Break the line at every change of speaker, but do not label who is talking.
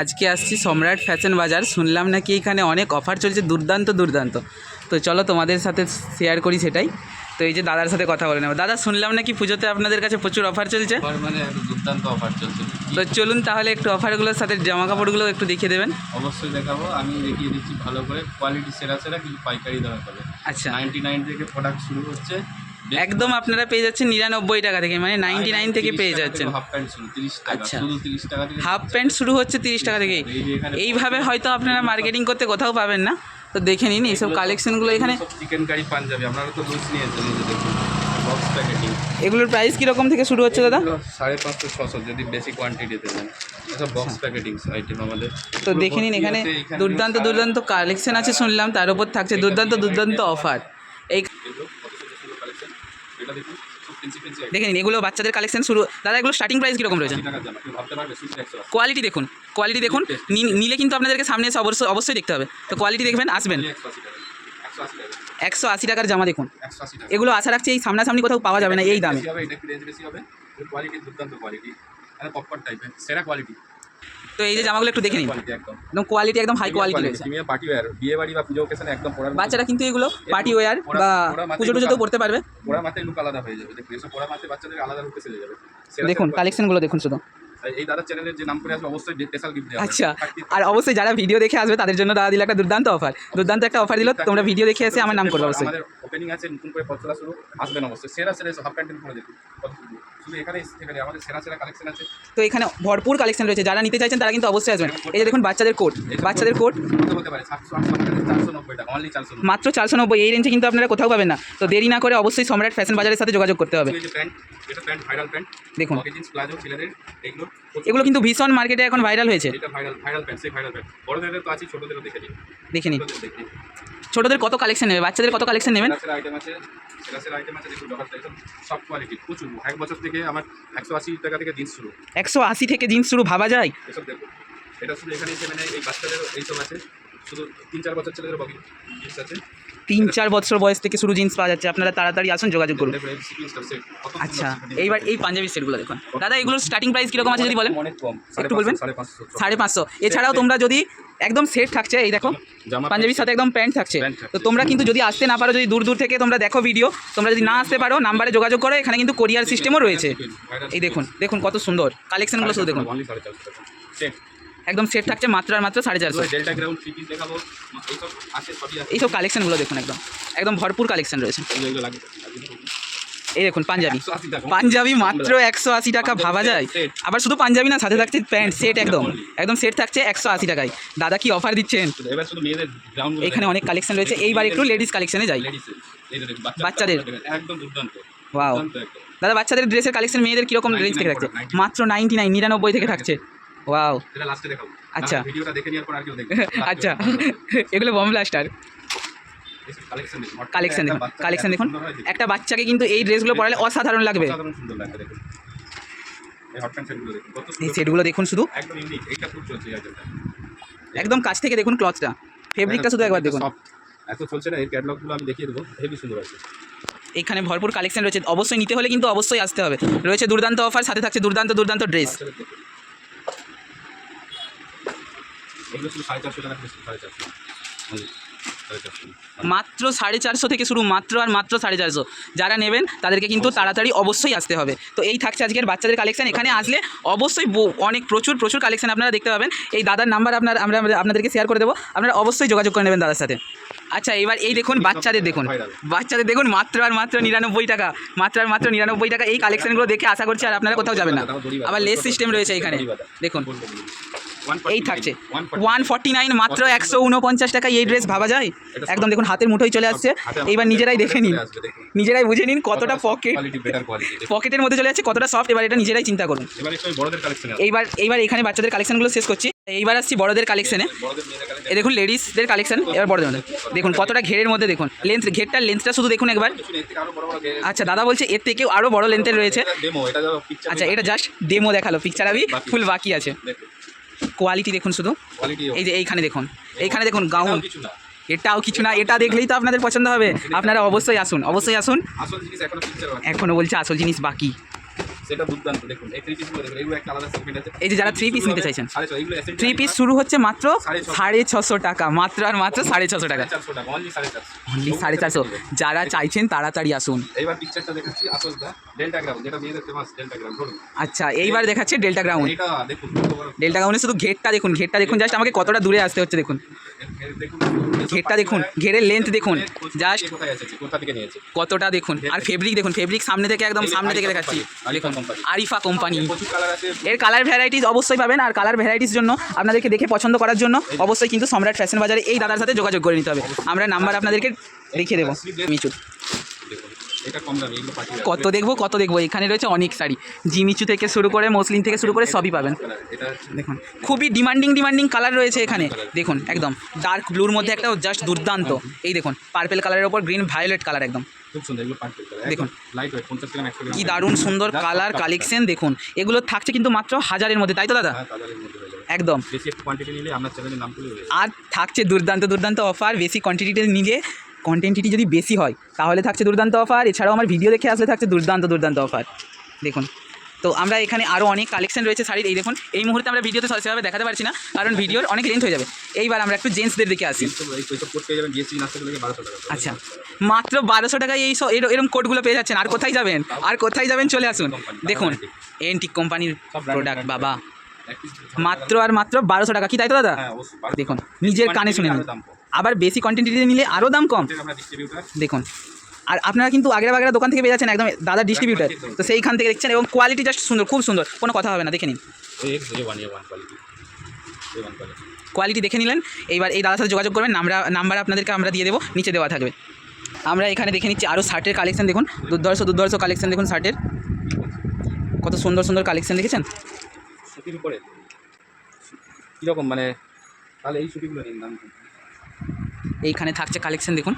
আজকে আসছি সম্রাট ফ্যাশন বাজার। শুনলাম নাকি এখানে অনেক অফার চলছে। দুর্দান্ত দুর্দান্ত। তো চলো তোমাদের সাথে শেয়ার করি সেটাই। তো এই যে দাদার সাথে কথা বলে নেব। দাদা শুনলাম নাকি পুজোতে আপনাদের কাছে প্রচুর অফার চলছে?
মানে দুর্দান্ত অফার চলছে।
তো চলুন তাহলে একটু অফারগুলোর সাথে জামা কাপড়গুলো একটু দেখিয়ে দেবেন।
অবশ্যই দেখাবো। আমি দেখিয়ে দিচ্ছি ভালো করে। কোয়ালিটি সেরা সেরা কিন্তু পাইকারি দামে পাবে।
আচ্ছা।
নাইনটি নাইন থেকে প্রোডাক্ট শুরু হচ্ছে।
একদম আপনারা পেয়ে যাচ্ছেন নিরানব্বই টাকা থেকে মানে নাইনটি নাইন থেকে পেয়ে যাচ্ছেন। আচ্ছা। হাফ প্যান্ট শুরু হচ্ছে তিরিশ টাকা থেকে। এইভাবে হয়তো আপনারা মার্কেটিং করতে কোথাও পাবেন না। তো দেখে নিন এইসব কালেকশনগুলো এখানে
চিকেন কারি পাঞ্জাবি আপনারা তো লুজ নিয়েছেন এই যে দেখুন বক্স প্যাকেটিং
এগুলোর প্রাইস কীরকম থেকে শুরু হচ্ছে দাদা?
সাড়ে পাঁচশো ছশো যদি বেশি কোয়ান্টিটিতে বক্স প্যাকেটিং আইটেম আমাদের।
তো দেখে নিন এখানে দুর্দান্ত দুর্দান্ত কালেকশন আছে শুনলাম। তার উপর থাকছে দুর্দান্ত দুর্দান্ত অফার এই
এটা দেখুন সব ফেন্সি ফেন্সি
দেখে নিন এগুলো বাচ্চাদের কালেকশন শুরু দাদা, এগুলো স্টার্টিং প্রাইস কীরকম রয়েছে? কোয়ালিটি দেখুন কোয়ালিটি দেখুন নিলে কিন্তু আপনাদেরকে সামনে এসে অবশ্যই অবশ্যই দেখতে হবে। তো কোয়ালিটি দেখবেন, আসবেন।
একশো আশি
টাকার জামা দেখুন। এগুলো আশা রাখছি এই সামনাসামনি কোথাও পাওয়া যাবে না এই দামে।
কোয়ালিটি দুর্দান্ত কোয়ালিটি সেরা কোয়ালিটি
তো এই যে জামাগুলো একটু দেখে নিন।
একদম।
কোয়ালিটি একদম হাই কোয়ালিটি রয়েছে।
পার্টি ওয়্যার বিয়ে বাড়ি বা পুজো ওকেশনে একদম পড়ার
বাচ্চারা কিন্তু এগুলো পার্টি ওয়্যার বা পুজো টুজোতেও পড়তে পারবে।
পড়া মাথায় লুক আলাদা হয়ে যাবে। দেখুন এসব পড়া মাথায় বাচ্চাদের আলাদা লুকে চলে যাবে।
দেখুন কালেকশনগুলো দেখুন শুধু।
এই দাদা চ্যানেলের যে নাম করে আসবে অবশ্যই স্পেশাল গিফট দেওয়া
আচ্ছা আর অবশ্যই যারা ভিডিও দেখে আসবে তাদের জন্য দাদা দিল একটা দুর্দান্ত অফার দুর্দান্ত একটা অফার দিল তোমরা ভিডিও দেখে এসে আমার নাম করবে অবশ্যই।
আমাদের ওপেনিং আছে নতুন করে পত্রা শুরু আসবেন অবশ্যই। সেরা সেরা হাফ প্যান্টের করে দেখুন। শুধু এখানে এখানে আমাদের সেরা সেরা কালেকশন আছে।
তো এখানে ভরপুর কালেকশন রয়েছে। যারা নিতে চাইছেন তারা কিন্তু অবশ্যই আসবেন। এই যে দেখুন বাচ্চাদের কোট বাচ্চাদের কোট
হতে পারে সাতশো আটশো চারশো নব্বই টাকা অনলি চারশো নব্বই।
মাত্র চারশো নব্বই এই রেঞ্জে কিন্তু আপনারা কোথাও পাবেন না। তো দেরি না করে অবশ্যই সম্রাট ফ্যাশন বাজারের সাথে যোগাযোগ করতে হবে। দেখুন।
এগুলো
কিন্তু ভীষণ মার্কেটে এখন ভাইরাল হয়েছে।
দেখে নিন। ছোটদের
কত কালেকশন নেবে? বাচ্চাদের কত কালেকশন নেবেন?
আইটেম আছে সেরা সেরা আইটেম আছে দেখুন ব্যাপারটা একদম সব কোয়ালিটি প্রচুর। এক বছর থেকে আমার একশো আশি টাকা থেকে জিন্স শুরু।
একশো আশি থেকে জিন্স শুরু ভাবা যায়?
এসব দেখুন এটা শুধু এখানে এসে মানে এই বাচ্চাদের এইসব আছে শুধু তিন চার বছর ছেলেদের বগি জিন্স আছে।
তিন চার বছর বয়স থেকে শুরু জিন্স পাওয়া যাচ্ছে। আপনারা তাড়াতাড়ি আসুন যোগাযোগ করুন। আচ্ছা এইবার এই পাঞ্জাবি সেটগুলো দেখুন। দাদা এগুলোর স্টার্টিং প্রাইস কীরকম আছে যদি বলেন? একটু বলবেন?
সাড়ে পাঁচশো।
এছাড়াও তোমরা যদি একদম সেট থাকছে এই দেখো। পাঞ্জাবির সাথে একদম প্যান্ট থাকছে। তো তোমরা কিন্তু যদি আসতে না পারো যদি দূর দূর থেকে তোমরা দেখো ভিডিও তোমরা যদি না আসতে পারো নাম্বারে যোগাযোগ করো এখানে কিন্তু কোরিয়ার সিস্টেমও রয়েছে। এই দেখুন দেখুন কত সুন্দর। কালেকশনগুলো শুধু দেখুন। একদম সেট থাকছে মাত্র আর মাত্র সাড়ে চারশো।
এইসব
কালেকশনগুলো দেখুন একদম। একদম ভরপুর কালেকশন রয়েছে। এই দেখুন পাঞ্জাবি। পাঞ্জাবি মাত্র একশো আশি টাকা ভাবা যায়। আবার শুধু পাঞ্জাবি না সাথে থাকছে প্যান্ট সেট একদম। একদম সেট থাকছে একশো আশি টাকায়। দাদা কি অফার দিচ্ছেন? এখানে অনেক কালেকশন রয়েছে। এইবার একটু লেডিস কালেকশনে যাই। বাচ্চাদের।
একদম দুর্দান্ত।
ওয়াও দাদা বাচ্চাদের ড্রেসের কালেকশন মেয়েদের কীরকম রেঞ্জ থেকে থাকছে? মাত্র নাইনটি নাইন নিরানব্বই থেকে থাকছে। ওয়াও আচ্ছা। আচ্ছা। এগুলো বম ব্লাস্টার
কালেকশন দেখুন।
কালেকশন দেখুন।
একটা বাচ্চাকে
কিন্তু এই ড্রেসগুলো পরালে অসাধারণ লাগবে।
এই সেটগুলো দেখুন।
শুধু।
একদম
কাছ থেকে দেখুন ক্লথটা ফেব্রিকটা শুধু একবার দেখুন।
এত চলছে না এর ক্যাটালগুলো আমি দেখিয়ে দেবো। হেভি সুন্দর আছে।
এখানে ভরপুর কালেকশন রয়েছে। অবশ্যই নিতে হলে কিন্তু অবশ্যই আসতে হবে। রয়েছে দুর্দান্ত অফার সাথে থাকছে দুর্দান্ত দুর্দান্ত ড্রেস
এগুলো শুধু সাড়ে চারশো টাকা সাড়ে চারশো।
মাত্র সাড়ে চারশো থেকে শুরু মাত্র আর মাত্র সাড়ে চারশো যারা নেবেন তাদেরকে কিন্তু তাড়াতাড়ি অবশ্যই আসতে হবে তো এই থাকছে আজকের বাচ্চাদের কালেকশন এখানে আসলে অবশ্যই অনেক প্রচুর প্রচুর কালেকশন আপনারা দেখতে পাবেন এই দাদার নাম্বার আপনার আমরা আমরা আপনাদেরকে শেয়ার করে দেবো আপনারা অবশ্যই যোগাযোগ করে নেবেন দাদার সাথে আচ্ছা এবার এই দেখুন বাচ্চাদের দেখুন বাচ্চাদের দেখুন মাত্র আর মাত্র নিরানব্বই টাকা মাত্র আর মাত্র নিরানব্বই টাকা এই কালেকশনগুলো দেখে আশা করছি আর আপনারা কোথাও যাবেন না আবার লেস সিস্টেম রয়েছে এখানে দেখুন এই থাকছে। ওয়ান ফর্টি নাইন মাত্র একশো উনপঞ্চাশ টাকা এই ড্রেস ভাবা যায়? একদম দেখুন হাতের মুঠোয় চলে আসছে। এইবার নিজেরাই দেখে নিন। নিজেরাই বুঝে নিন কতটা পকেট পকেটের মধ্যে চলে যাচ্ছে কতটা সফট এবার এটা নিজেরাই চিন্তা করুন। এইবার এইবার এখানে বাচ্চাদের কালেকশনগুলো শেষ করছি। এইবার আসছি বড়দের কালেকশনে এই দেখুন লেডিসদের কালেকশন এবার বড়দের মধ্যে। দেখুন কতটা ঘেরের মধ্যে দেখুন। লেন্থ ঘেরটার লেন্থটা শুধু দেখুন একবার। আচ্ছা দাদা বলছে এর থেকেও আরও বড় লেন্থের রয়েছে। আচ্ছা এটা জাস্ট ডেমো দেখাল। পিকচার আমি ফুল বাকি আছে। কোয়ালিটি দেখুন শুধু। এই যে এইখানে দেখুন। এইখানে দেখুন গাউন। এটাও কিছু না। এটা দেখলেই তো আপনাদের পছন্দ হবে। আপনারা অবশ্যই আসুন অবশ্যই আসুন।
এখনও
এখনও বলছে আসল জিনিস বাকি।
সেটা দুর্দান্ত দেখুন এই থ্রি পিসগুলো দেখুন এগুলো একটা আলাদা সেগমেন্ট আছে।
এই যে যারা three piece নিতে চাইছেন। থ্রি পিস শুরু হচ্ছে মাত্র
সাড়ে ছশো।
টাকা মাত্র আর মাত্র সাড়ে ছশো টাকা।
সাড়ে চারশো টাকা অনলি সাড়ে চারশো।
অনলি সাড়ে চারশো। যারা চাইছেন তাড়াতাড়ি আসুন।
এইবার পিকচারটা দেখাচ্ছি আসল দা ডেল্টাগ্রাম যেটা মেয়েদের ফেমাস ডেল্টাগ্রাম ধরুন।
আচ্ছা এইবার দেখাচ্ছে ডেল্টা গ্রাউন্ড
দেখুন
ডেল্টা গ্রাউন্ডে শুধু ঘেরটা দেখুন ঘেরটা দেখুন জাস্ট আমাকে কতটা দূরে আসতে হচ্ছে দেখুন। ঘেরটা দেখুন ঘেরের লেন্থ দেখুন জাস্ট কতটা দেখুন আর ফেব্রিক দেখুন ফেব্রিক সামনে থেকে একদম সামনে থেকে দেখাচ্ছি। আরিফা কোম্পানি এর কালার ভ্যারাইটিস অবশ্যই পাবেন আর কালার ভ্যারাইটিস জন্য আপনাদেরকে দেখে পছন্দ করার জন্য অবশ্যই কিন্তু সম্রাট ফ্যাশন বাজারে এই দাদার সাথে যোগাযোগ করে নিতে হবে। আমরা নাম্বার আপনাদেরকে দেখিয়ে দেবো। মিচু
দেখুন এটা কম দামি এগুলো পাঠিয়ে
কত দেখব কত দেখব। এখানে রয়েছে অনেক শাড়ি। জিমিচু থেকে শুরু করে মসলিন থেকে শুরু করে সবই পাবেন। দেখুন। খুবই ডিমান্ডিং ডিমান্ডিং কালার রয়েছে এখানে। দেখুন একদম ডার্ক ব্লুর মধ্যে একটা জাস্ট দুর্দান্ত। এই দেখুন পার্পেল কালারের ওপর গ্রিন ভায়োলেট কালার একদম।
খুব সুন্দর এগুলো পাঠিয়ে
দেখুন।
লাইট ওয়েট পঞ্চাশ গ্রাম একশো গ্রাম
কি দারুণ সুন্দর কালার কালেকশন দেখুন। এগুলো থাকছে কিন্তু মাত্র হাজারের মধ্যে তাই তো দাদা?
হ্যাঁ হয়ে
একদম।
বেশি কোয়ান্টিটি নিলে আপনার চ্যানেলের নাম তুলে
আর থাকছে দুর্দান্ত দুর্দান্ত অফার বেশি কোয়ান্টিটিতে নিলে কোয়ান্টিটি যদি বেশি হয় তাহলে থাকছে দুর্দান্ত অফার এছাড়াও আমার ভিডিও দেখে আসলে থাকছে দুর্দান্ত দুর্দান্ত অফার দেখুন তো আমরা এখানে আরও অনেক কালেকশন রয়েছে শাড়ির এই দেখুন এই মুহূর্তে আমরা ভিডিওতে সেভাবে দেখাতে পারছি না কারণ ভিডিওর অনেক লেন্থ হয়ে যাবে। এইবার আমরা একটু জেন্টসদের দিকে আসি। আচ্ছা মাত্র বারোশো টাকায় এই সব এর- এরম কোডগুলো পেয়ে যাচ্ছেন আর কোথায় যাবেন? আর কোথায় যাবেন? চলে আসুন। দেখুন এনটিক কোম্পানির প্রোডাক্ট বাবা। মাত্র আর মাত্র বারোশো টাকা কি তাই তো দাদা?
হ্যাঁ
দেখুন নিজের কানে শুনে নিন। আবার বেশি কোয়ান্টিটিতে নিলে আরও দাম কম।
আমরা
দেখুন আর আপনারা কিন্তু আগের বাগেরা দোকান থেকে পেয়ে যাচ্ছেন একদম দাদা ডিস্ট্রিবিউটার তো সেইখান থেকে দেখছেন এবং কোয়ালিটি জাস্ট সুন্দর খুব সুন্দর কোনো কথা হবে না দেখে নিন। কোয়ালিটি দেখে নিলেন এইবার এই দাদার সাথে যোগাযোগ করবেন নাম্বার নাম্বার আপনাদেরকে আমরা দিয়ে দেবো নিচে দেওয়া থাকবে। আমরা এখানে দেখে নিচ্ছি আরও শার্টের কালেকশন দেখুন দুর্ধর্ষ দুর্ধর্ষ কালেকশন দেখুন শার্টের। কত সুন্দর সুন্দর কালেকশন দেখেছেন?
সুতির উপরে। কীরকম মানে তাহলে এই সুতিগুলো নিন দাম
এইখানে থাকছে কালেকশন দেখুন।